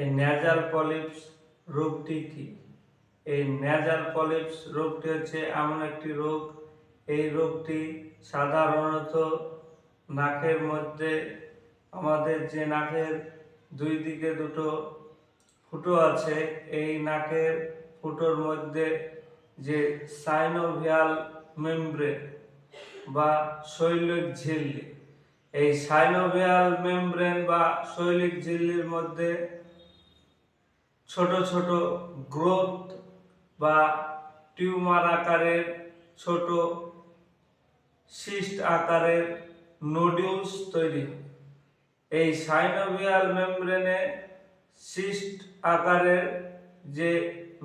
এই nasal polyps রোগটি কি? এই ন্যাজাল পলিপস রোগটি হচ্ছে এমন একটি রোগ। এই রোগটি সাধারণত নাকের মধ্যে, আমাদের যে নাকের দুই দিকে দুটো ফুটো আছে, এই নাকের ফুটোর মধ্যে যে সাইনোভিয়াল মেমব্রেন বা শৈলিক ঝিল্লি, এই সাইনোভিয়াল মেমব্রেন বা শৈলিক ঝিল্লির মধ্যে ছোট ছোট গ্রোথ বা টিউমার আকারের ছোট সিস্ট আকারের নোডিউলস তৈরি। এই সাইনোভিয়াল মেমব্রেনে সিস্ট আকারের যে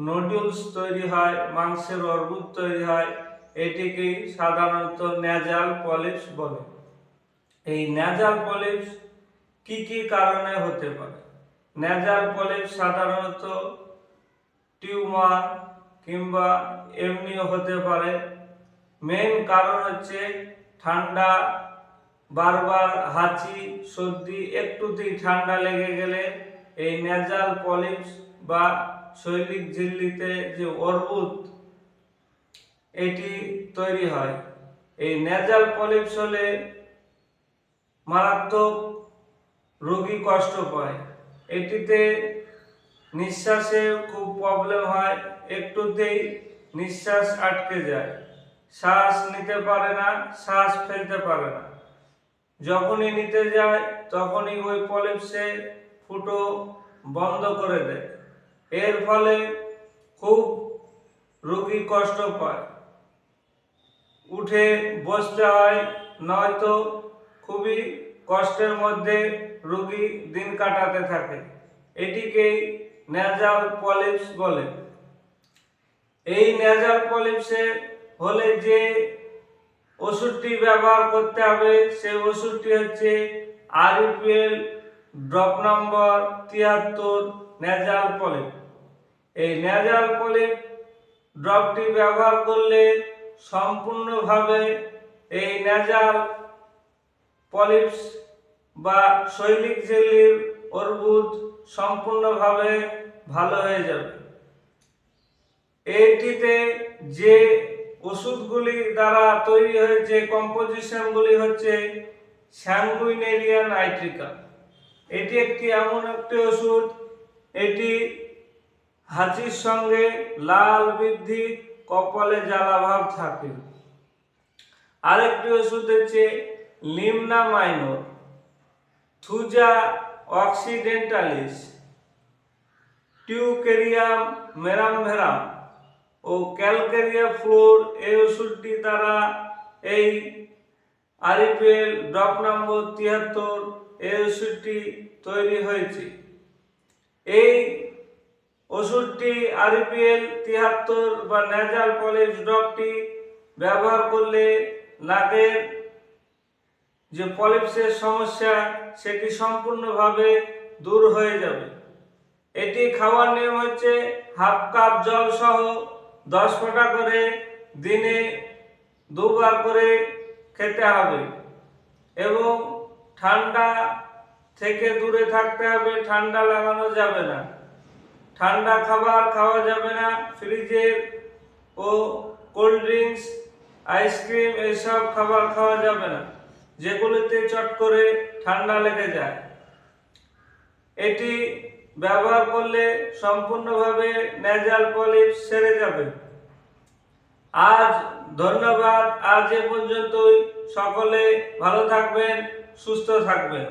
নোডিউলস তৈরি হয়, মাংসের অর্বুদ তৈরি হয় এটিকেই সাধারণত ন্যাজাল পলিপস বলে এই ন্যাজাল পলিপস কি কি কারণে হতে পারে ন্যাজাল পলিপস সাধারণত টিউমার কিংবা এমনিও হতে পারে। মেন কারণ হচ্ছে ঠান্ডা, বারবার হাঁচি, সর্দি, একটুতেই ঠান্ডা লেগে গেলে এই ন্যাজাল পলিপস বা শৈলিক ঝিল্লিতে যে অর্বুদ, এটি তৈরি হয়। এই ন্যাজাল পলিপস হলে মারাত্মক রোগী কষ্ট পায়। এটিতে নিঃশ্বাসে খুব প্রবলেম হয়, একটুতেই নিঃশ্বাস আটকে যায়। শ্বাস নিতে পারে না, শ্বাস ফেলতে পারে না। যখনই নিতে যায়, তখনই ওই পলিপসে ফুটো বন্ধ করে দেয়। এর ফলে খুব রোগী কষ্ট পায়। উঠে বসতে হয়, নয়তো খুবই কষ্টের মধ্যে রোগী দিন কাটাতে থাকে। এটিকেই ন্যাজাল পলিপস বলে। এই ন্যাজাল পলিপসে হলে যে ওষুধটি ব্যবহার করতে হবে, সেই ওষুধটি হচ্ছে আরইপিএল ড্রপ নম্বর তিয়াত্তর ন্যাজাল পলিপ এই ন্যাজাল পলিপ ড্রপটি ব্যবহার করলে সম্পূর্ণভাবে এই ন্যাজাল পলিপস বা শৈলিক জেলির অর্বুদ সম্পূর্ণভাবে ভালো হয়ে যাবে। এটিতে যে ওষুধগুলি দ্বারা তৈরি হয়েছে, কম্পোজিশনগুলি হচ্ছে স্যাঙ্গুইনেরিয়া নাইট্রিকা। এটি একটি এমন একটি ওষুধ, এটি হাঁচির সঙ্গে লাল বৃদ্ধি কপালে জ্বালাভাব থাকে। আরেকটি ওষুধ হচ্ছে lemna minor, thuja occidentalis, teucrium marum verum ও ক্যালকেরিয়া ফ্লোর এই ওষুধটি দ্বারা এই আরিপিএল ড্রপ নম্বর তিয়াত্তর এই ওষুধটি তৈরি হয়েছে। এই ওষুধটি আরপিএল তিয়াত্তর বা ন্যাজাল পলিশ ড্রপটি ব্যবহার করলে নাকের যে পলিপসের সমস্যা সেটি সম্পূর্ণভাবে দূর হয়ে যাবে? এটি খাওয়ার নিয়ম হচ্ছে হাফ কাপ জল সহ দশ ফোঁটা করে দিনে দুবার করে খেতে হবে এবং ঠান্ডা থেকে দূরে থাকতে হবে, ঠান্ডা লাগানো যাবে না। ঠান্ডা খাবার খাওয়া যাবে না ফ্রিজের ও কোল্ড ড্রিঙ্কস, আইসক্রিম এইসব খাবার খাওয়া যাবে না। যেগুলিতে চট করে ঠান্ডা লেগে যায়। এটি ব্যবহার করলে সম্পূর্ণভাবে ন্যাজাল পলিপ সেরে যাবে। আজ ধন্যবাদ। আজ এ পর্যন্তই। সকলে ভালো থাকবেন, সুস্থ থাকবেন।